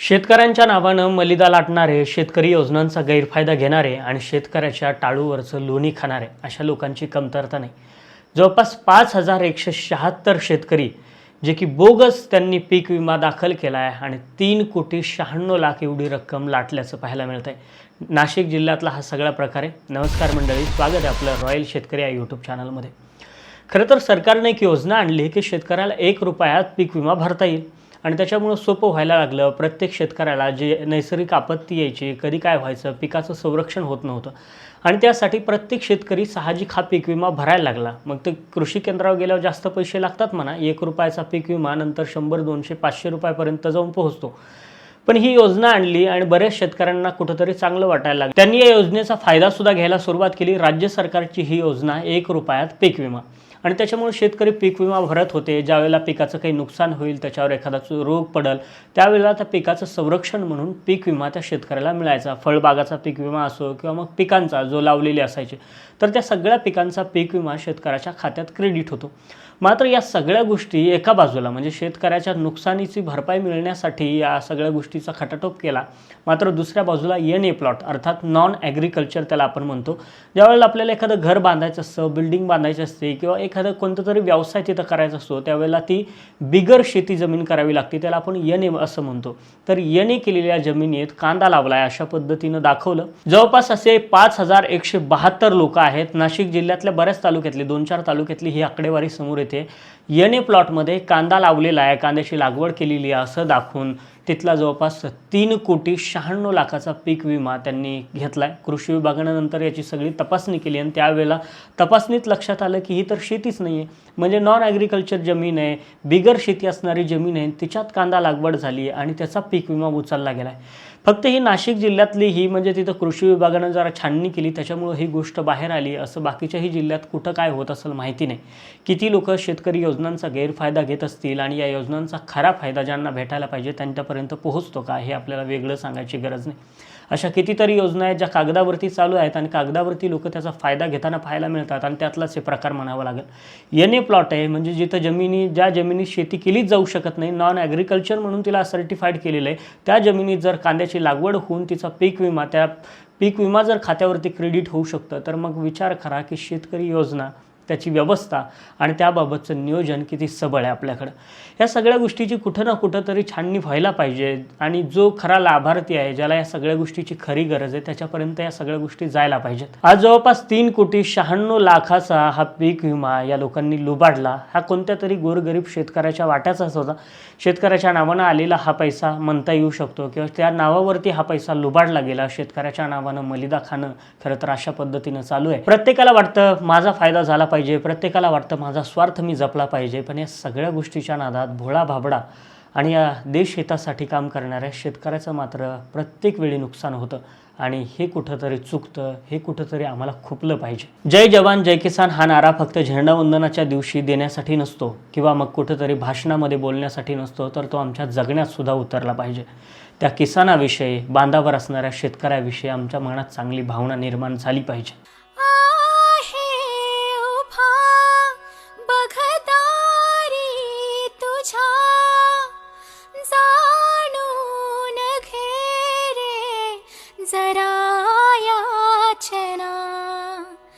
शेतकऱ्यांच्या नावानं मलिदा लाटणारे शेतकरी योजनांचा गैरफायदा घेणारे आणि शेतकऱ्याच्या टाळूवरचं लोणी खाणारे अशा लोकांची कमतरता नाही. जवळपास पाच हजार एकशे शहात्तर शेतकरी जे की बोगस त्यांनी पीक विमा दाखल केला आहे आणि तीन कोटी शहाण्णव लाख एवढी रक्कम लाटल्याचं पाहायला मिळत आहे नाशिक जिल्ह्यातला हा सगळा प्रकार आहे. नमस्कार मंडळी स्वागत आहे आपलं रॉयल शेतकरी या यूट्यूब चॅनलमध्ये खरं तर सरकारने एक योजना आणली की शेतकऱ्याला एक रुपयात पीक विमा भरता येईल. आणि त्याच्यामुळं सोपं व्हायला लागलं. प्रत्येक शेतकऱ्याला जे नैसर्गिक आपत्ती यायची कधी काय व्हायचं पिकाचं संरक्षण होत नव्हतं. आणि त्यासाठी प्रत्येक शेतकरी साहजिक हा पीक विमा भरायला लागला. मग ते कृषी केंद्रावर गेल्यावर जास्त पैसे लागतात म्हणा एक रुपयाचा पीक विमा नंतर शंभर दोनशे पाचशे रुपयापर्यंत जाऊन पोहोचतो. पण ही योजना आणली आणि बऱ्याच शेतकऱ्यांना कुठंतरी चांगलं वाटायला लागलं. त्यांनी या योजनेचा फायदा सुद्धा घ्यायला सुरुवात केली. राज्य सरकारची ही योजना एक रुपयात पीक विमा. आणि त्याच्यामुळे शेतकरी पीक विमा भरत होते. ज्यावेळेला पिकाचं काही नुकसान होईल त्याच्यावर एखादा रोग पडल त्यावेळेला त्या पिकाचं संरक्षण म्हणून पीक विमा त्या शेतकऱ्याला मिळायचा. फळबागाचा पीक विमा असो किंवा मग पिकांचा जो लावलेले असायचे तर त्या सगळ्या पिकांचा पीक विमा शेतकऱ्याच्या खात्यात क्रेडिट होतो. मात्र या सगळ्या गोष्टी एका बाजूला म्हणजे शेतकऱ्याच्या नुकसानीची भरपाई मिळण्यासाठी या सगळ्या गोष्टीचा खटाटोप केला. मात्र दुसऱ्या बाजूला एन ए प्लॉट अर्थात नॉन ॲग्रिकल्चर त्याला आपण म्हणतो. ज्यावेळेला आपल्याला एखादं घर बांधायचं असतं बिल्डिंग बांधायची असते किंवा एखादा कोणता तरी व्यवसाय तिथं करायचा असतो त्यावेळेला ती बिगर शेती जमीन करावी लागते त्याला आपण एन ए असं म्हणतो. तर यने केलेल्या जमिनीत कांदा लावलाय अशा पद्धतीनं दाखवलं. जवळपास असे पाच हजार एकशे बहात्तर लोक आहेत. नाशिक जिल्ह्यातल्या बऱ्याच तालुक्यातली दोन चार तालुक्यातली ही आकडेवारी समोर येते. एन ए प्लॉटमध्ये कांदा लावलेला आहे कांद्याची लागवड केलेली आहे असं दाखवून तिथला जवळपास तीन कोटी शहाण्णव लाखाचा पीक विमा त्यांनी घेतला आहे कृषी विभागानं नंतर याची सगळी तपासणी केली आणि त्यावेळेला तपासणीत लक्षात आलं की ही तर शेतीच नाही आहे म्हणजे नॉन ॲग्रिकल्चर जमीन आहे बिगर शेती असणारी जमीन आहे तिच्यात कांदा लागवड झाली आहे आणि त्याचा पीक विमा उचलला गेला आहे फक्त ही नाशिक जिल्ह्यातली ही म्हणजे तिथं कृषी विभागानं जरा छाननी केली त्याच्यामुळं ही गोष्ट बाहेर आली. असं बाकीच्याही जिल्ह्यात कुठं काय होत असेल माहिती नाही. किती लोक शेतकरी योजनांचा गैरफायदा घेत असतील आणि या योजनांचा खरा फायदा ज्यांना भेटायला पाहिजे त्यांच्यापर्यंत पोहोचतो का हे आपल्याला वेगळं सांगायची गरज नाही. अशा कितीतरी योजना आहेत ज्या कागदावरती चालू आहेत आणि कागदावरती लोक त्याचा फायदा घेताना पाहायला मिळतात आणि त्यातलाच हे प्रकार म्हणावा लागेल. एन ए प्लॉट आहे म्हणजे जिथं जमिनी ज्या जमिनीत शेती केलीच जाऊ शकत नाही नॉन ॲग्रिकल्चर म्हणून तिला सर्टिफाईड केलेलं आहे त्या जमिनीत जर कांद्याची लागवड होऊन तिचा पीक विमा त्या पीक विमा जर खात्यावरती क्रेडिट होऊ शकतं तर मग विचार करा की शेतकरी योजना त्याची व्यवस्था आणि त्याबाबतचं नियोजन किती सबळ आहे आपल्याकडं. या सगळ्या गोष्टीची कुठं ना कुठं तरी छाननी व्हायला पाहिजे आणि जो खरा लाभार्थी आहे ज्याला या सगळ्या गोष्टीची खरी गरज आहे त्याच्यापर्यंत या सगळ्या गोष्टी जायला पाहिजेत. आज जवळपास तीन कोटी शहाण्णव लाखाचा हा पीक विमा या लोकांनी लुबाडला. हा कोणत्या तरी गोरगरीब शेतकऱ्याच्या वाट्याचाच होता. शेतकऱ्याच्या नावानं आलेला हा पैसा म्हणता येऊ शकतो किंवा त्या नावावरती हा पैसा लुबाडला गेला. शेतकऱ्याच्या नावानं मलिदा खाणं खरं तर अशा पद्धतीनं चालू आहे. प्रत्येकाला वाटतं माझा फायदा झाला पाहिजे. पाहिजे प्रत्येकाला वाटतं माझा स्वार्थ मी जपला पाहिजे पण या सगळ्या गोष्टीच्या नादात भोळा भाबडा आणि या देश हितासाठी काम करणाऱ्या शेतकऱ्याचं मात्र प्रत्येक वेळी नुकसान होतं आणि हे कुठंतरी चुकतं हे कुठंतरी आम्हाला खुपलं पाहिजे. जय जवान जय किसान हा नारा फक्त झेंडावंदनाच्या दिवशी देण्यासाठी नसतो किंवा मग कुठंतरी भाषणामध्ये बोलण्यासाठी नसतो तर तो आमच्या जगण्यात सुद्धा उतरला पाहिजे. त्या किसानाविषयी बांधावर असणाऱ्या शेतकऱ्याविषयी आमच्या मनात चांगली भावना निर्माण झाली पाहिजे.